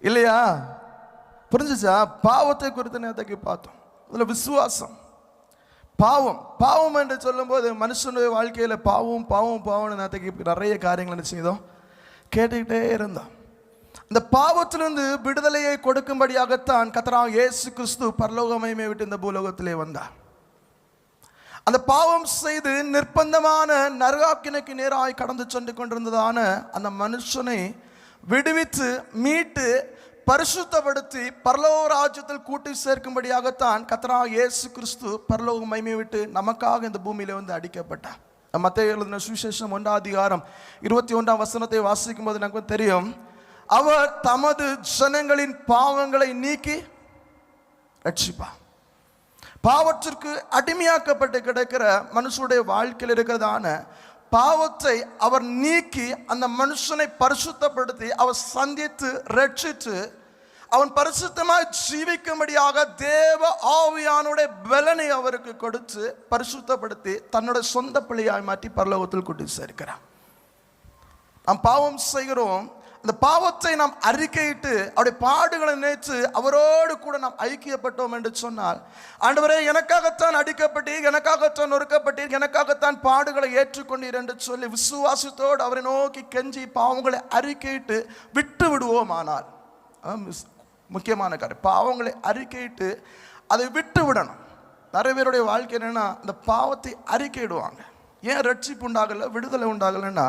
இல்லையா? புரிஞ்சுச்சா? பாவத்தை குறித்த நேரத்தை பார்த்தோம். அதில் விசுவாசம். பாவம். பாவம் என்று சொல்லும்போது மனுஷனுடைய வாழ்க்கையில் பாவம் பாவம் பாவம்னு நேற்றுக்கு நிறைய காரியங்கள் என்ன செய்தோம்? கேட்டுக்கிட்டே இருந்தோம். இந்த பாவத்திலிருந்து விடுதலையை கொடுக்கும்படியாகத்தான் கத்தரா இயேசு கிறிஸ்து பரலோகமயமே விட்டு இந்த பூலோகத்திலே வந்தார். அந்த பாவம் செய்து நிர்பந்தமான நரகாக்கினைக்கு நேராய் கடந்து சென்று கொண்டிருந்ததான அந்த மனுஷனை விடுவித்து மீட்டு பரிசுத்தப்படுத்தி பரலோக ராஜ்யத்தில் கூட்டி சேர்க்கும்படியாகத்தான் கத்தரா இயேசு கிறிஸ்து பரலோக மைமை விட்டு நமக்காக இந்த பூமியில வந்து அடிக்கப்பட்டார். மத்திய எழுதின சுவிசேஷம் ஒன்றாம் அதிகாரம் இருபத்தி ஒன்றாம் வசனத்தை வாசிக்கும் போது நமக்கு தெரியும். அவர் தமது ஜனங்களின் பாவங்களை நீக்கி ரட்சிப்பா பாவத்திற்கு அடிமையாக்கப்பட்டு கிடக்கிற மனுஷனுடைய வாழ்க்கையில் இருக்கிறதான பாவத்தை அவர் நீக்கி அந்த மனுஷனை பரிசுத்தப்படுத்தி அவர் சந்தித்து ரட்சித்து அவன் பரிசுத்தமாக ஜீவிக்கும்படியாக தேவ ஆவியானுடைய பலனை அவருக்கு கொடுத்து பரிசுத்தப்படுத்தி தன்னோட சொந்த பிள்ளையாய் மாற்றி பரலோகத்தில் கூட்டி சேர்க்கிறான். நாம் பாவம் செய்கிறோம் அந்த பாவத்தை நாம் அறிக்கையிட்டு அவருடைய பாடுகளை நினைத்து அவரோடு கூட நாம் ஐக்கியப்பட்டோம் என்று சொன்னால் ஆண்டவரே எனக்காகத்தான் அடிக்கப்பட்டீர் எனக்காகத்தான் நொறுக்கப்பட்டீர் எனக்காகத்தான் பாடுகளை ஏற்றுக்கொண்டீர் என்று சொல்லி விசுவாசத்தோடு அவரை நோக்கி கெஞ்சி பாவங்களை அறிக்கையிட்டு விட்டு விடுவோமானால் மிஸ்- முக்கியமான காரியம். பாவங்களை அறிக்கையிட்டு அதை விட்டு விடணும். நிறைய பேருடைய வாழ்க்கை என்னென்னா அந்த பாவத்தை அறிக்கையிடுவாங்க. ஏன் ரட்சிப்பு உண்டாகல விடுதலை உண்டாகலைன்னா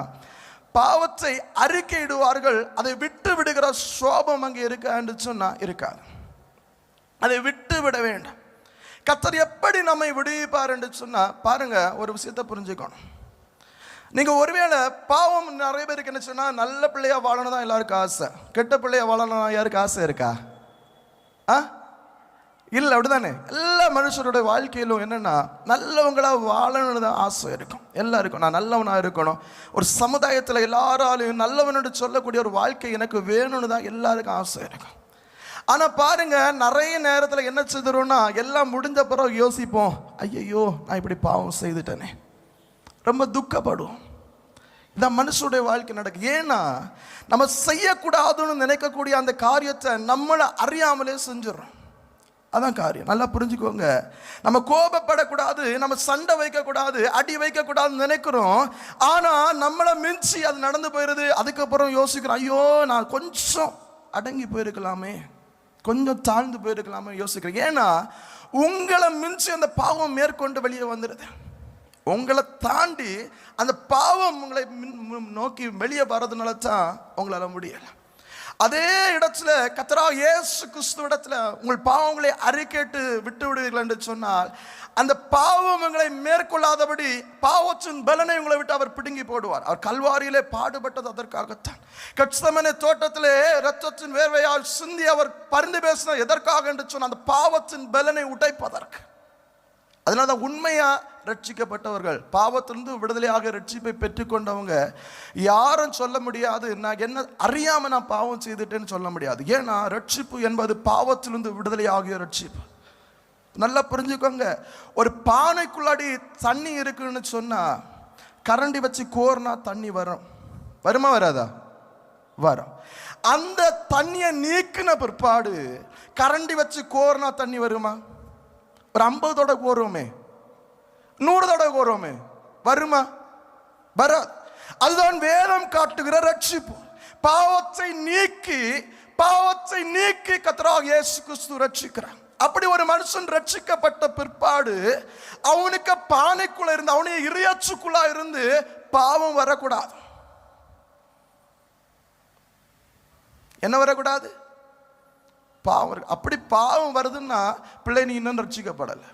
பாவத்தை அறிக்கையிடுவார்கள். அதை விட்டு விடுகிற சோபம் அங்கே இருக்கா என்று இருக்காது. அதை விட்டு விட வேண்டும். கத்தர் எப்படி நம்மை விடுவிப்பார் என்று சொன்னால் பாருங்கள் ஒரு விஷயத்தை புரிஞ்சுக்கணும். நீங்கள் ஒருவேளை பாவம் நிறைய பேருக்கு என்ன சொன்னால் நல்ல பிள்ளையா வாழணும் தான் எல்லாருக்கும் ஆசை. கெட்ட பிள்ளையா வாழணும் யாருக்கு ஆசை இருக்கா? ஆ? இல்லை அப்படிதானே? எல்லா மனுஷருடைய வாழ்க்கையிலும் என்னன்னா நல்லவங்களாக வாழணும்னு தான் ஆசை இருக்கும். எல்லாருக்கும். நான் நல்லவனாக இருக்கணும். ஒரு சமுதாயத்தில் எல்லாராலையும் நல்லவனோட சொல்லக்கூடிய ஒரு வாழ்க்கை எனக்கு வேணும்னு தான் எல்லாருக்கும் ஆசை இருக்கும். ஆனால் பாருங்க நிறைய நேரத்தில் என்ன செய்துரும்னா எல்லாம் முடிஞ்ச பிறகு யோசிப்போம் ஐயையோ நான் இப்படி பாவம் செய்துட்டேனே. ரொம்ப துக்கப்படுவோம். இதான் மனுஷனுடைய வாழ்க்கை நடக்கும் ஏன்னா நம்ம செய்யக்கூடாதுன்னு நினைக்கக்கூடிய அந்த காரியத்தை நம்மளை அறியாமலே செஞ்சிடறோம். அதான் காரியம். நல்லா புரிஞ்சுக்கோங்க. நம்ம கோபப்படக்கூடாது நம்ம சண்டை வைக்கக்கூடாது அடி வைக்கக்கூடாதுன்னு நினைக்கிறோம். ஆனால் நம்மளை மிஞ்சி அது நடந்து போயிடுது அதுக்கப்புறம் யோசிக்கிறோம் ஐயோ நான் கொஞ்சம் அடங்கி போயிருக்கலாமே. கொஞ்சம் தாழ்ந்து போயிருக்கலாமே யோசிக்கிறேன் ஏன்னா உங்களை மிஞ்சி அந்த பாவம் மேற்கொண்டு வெளியே வந்துடுது உங்களை தாண்டி அந்த பாவம் உங்களை மின்- நோக்கி வெளியே வர்றதுனால தான் உங்களால் முடியலை. அதே இடத்துல கத்தரா இயேசு கிறிஸ்து இடத்துல உங்கள் பாவங்களை அறிக்கேட்டு விட்டு விடுவீர்கள் என்று சொன்னால் அந்த பாவம் உங்களை மேற்கொள்ளாதபடி பாவத்தின் பலனை உங்களை விட்டு அவர் பிடுங்கி போடுவார். அவர் கல்வாரியிலே பாடுபட்டது அதற்காகத்தான். கட்சமனை தோட்டத்திலே இரத்தத்தின் வேர்வையால் சிந்தி அவர் பரிந்து பேசினார். எதற்காக என்று சொன்ன அந்த பாவத்தின் பலனை உடைப்பதற்கு. அதனால தான் உண்மையாக ரட்சிக்கப்பட்டவர்கள். பாவத்திலிருந்து விடுதலையாக ரட்சிப்பை பெற்றுக்கொண்டவங்க யாரும் சொல்ல முடியாது நான் என்ன அறியாமல் நான் பாவம் செய்துட்டேன்னு சொல்ல முடியாது. ஏன்னா ரட்சிப்பு என்பது பாவத்திலிருந்து விடுதலை ஆகிய ரட்சிப்பு. நல்லா புரிஞ்சுக்கோங்க. ஒரு பானைக்குள்ளாடி தண்ணி இருக்குன்னு சொன்னால் கரண்டி வச்சு கோர்னா தண்ணி வரும். வருமா வராதா? வரும். அந்த தண்ணியை நீக்கின பிற்பாடு கரண்டி வச்சு கோர்னா தண்ணி வருமா? ஒரு ஐம்பது கோருவோமே. நூறு தடவை கோருவோமே வருமா? வராது. அதுதான் வேதம் காட்டுகிற ரட்சிப்பு. பாவத்தை நீக்கி பாவத்தை நீக்கி கத்தராக இயேசு கிறிஸ்து ரட்சிக்கிறான் அப்படி ஒரு மனுஷன் ரட்சிக்கப்பட்ட பிற்பாடு அவனுக்கு பானைக்குள்ள இருந்து அவனுடைய இறையாச்சுக்குள்ளா இருந்து பாவம் வரக்கூடாது. என்ன வரக்கூடாது? பாவம் அப்படி பாவம் வருதுன்னா பிள்ளை நீ இன்னும் ரட்சிக்கப்படலை.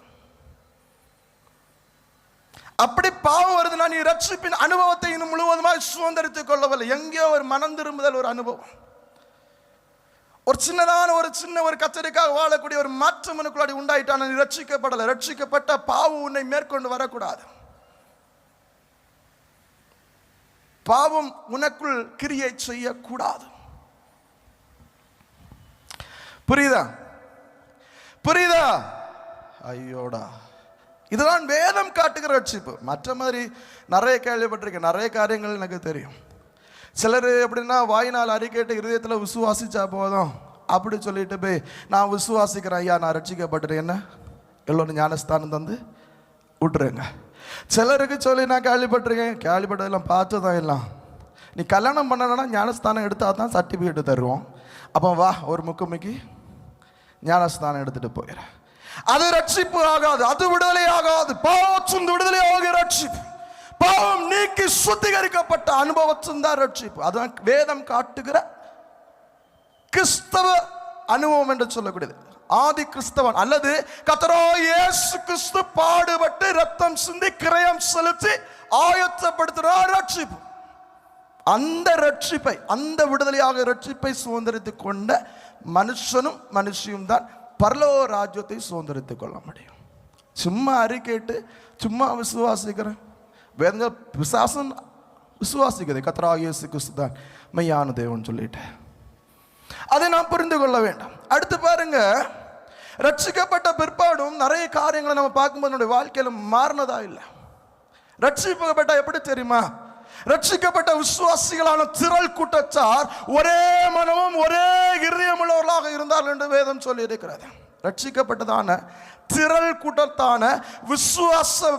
அப்படி பாவம் வருதுன்னா நீ ரட்சிப்பின் அனுபவத்தை இன்னும் முழுவதுமாய் சுதந்திரித்துக் கொள்ளவில்லை. எங்கேயோ ஒரு மனம் திரும்புதல் ஒரு அனுபவம். ஒரு சின்னதான ஒரு சின்ன ஒரு கத்தரிக்காக வாழக்கூடிய ஒரு மாற்றம் உனக்குள்ளாடி உண்டாயிட்டான? நீ ரட்சிக்கப்படலை. ரட்சிக்கப்பட்ட பாவம் உன்னை மேற்கொண்டு வரக்கூடாது. பாவம் உனக்குள் கிரியை செய்யக்கூடாது. புரியுதா? புரியுதா? ஐயோடா. இதுதான் வேதம் காட்டுகிற ரட்சிப்பு. மற்ற மாதிரி நிறைய கேள்விப்பட்டிருக்கேன். நிறைய காரியங்கள் எனக்கு தெரியும். சிலர் எப்படின்னா வாயினால் அறிக்கைட்டு இருதயத்தில் விசுவாசிச்சா போதும். அப்படி சொல்லிட்டு போய் நான் விசுவாசிக்கிறேன் ஐயா நான் ரட்சிக்கப்பட்டுறேன் என்ன? எல்லோரும் ஞானஸ்தானம் தந்து விட்டுருங்க. சிலருக்கு சொல்லி நான் கேள்விப்பட்டிருக்கேன். கேள்விப்பட்டதெல்லாம் பார்த்து தான் எல்லாம். நீ கல்யாணம் பண்ணனா ஞானஸ்தானம் எடுத்தால் தான் சர்டிஃபிகேட்டு தருவோம். அப்போ வா ஒரு முக்குமிக்கு ஞானஸ்தானம் எடுத்துகிட்டு போயிடுறேன் அது ரட்சிப்பு ஆகாது அது விடுதலை ஆகாது. பாவச்சுந்து விடுதலை ஆகிய ரட்சிப்பு. பாவம் நீக்கி சுத்திகரிக்கப்பட்ட அனுபவத்தும் தான் ரட்சிப்பு. அதுதான் வேதம் காட்டுகிற கிறிஸ்தவ அனுபவம் என்று சொல்லக்கூடியது. ஆதி கிறிஸ்தவன் அல்லது கத்தரோ இயேசு கிறிஸ்து பாடுபட்டு ரத்தம் சிந்தி கிரயம் செலுத்தி ஆயத்தப்படுத்துகிறார் ரட்சிப்பு. அந்த ரட்சிப்பை அந்த விடுதலையாக ரட்சிப்பை சுதந்திரித்துக் கொண்ட மனுஷனும் மனுஷியும் தான் பரலோ ராஜ்யத்தை சுதந்திரித்து கொள்ள முடியும். சும்மா அறிக்கைட்டு சும்மா விசுவாசிக்கிறேன். வேற விசுவாசம் விசுவாசிக்கிறது கத்ரா இயேசு கிறிஸ்து தான் மெய்யான தேவன் சொல்லிட்டேன் அதை நாம் புரிந்து கொள்ள வேண்டும். அடுத்து பாருங்க ரட்சிக்கப்பட்ட பிற்பாடும் நிறைய காரியங்களை நம்ம பார்க்கும்போது நம்முடைய வாழ்க்கையில் மாறினதா இல்லை. ரட்சிக்கப்பட்ட எப்படி தெரியுமா? ரட்சிக்கப்பட்ட விசுவாசிகளான திரள் கூட்டத்தார் ஒரே மனமும் ஒரே இருதயமுள்ளவர்களாக இருந்தார்கள் என்று வேதம் சொல்லி இருக்கிறது ரட்சிக்கப்பட்டதான திரள் கூட்டத்தான விசுவாச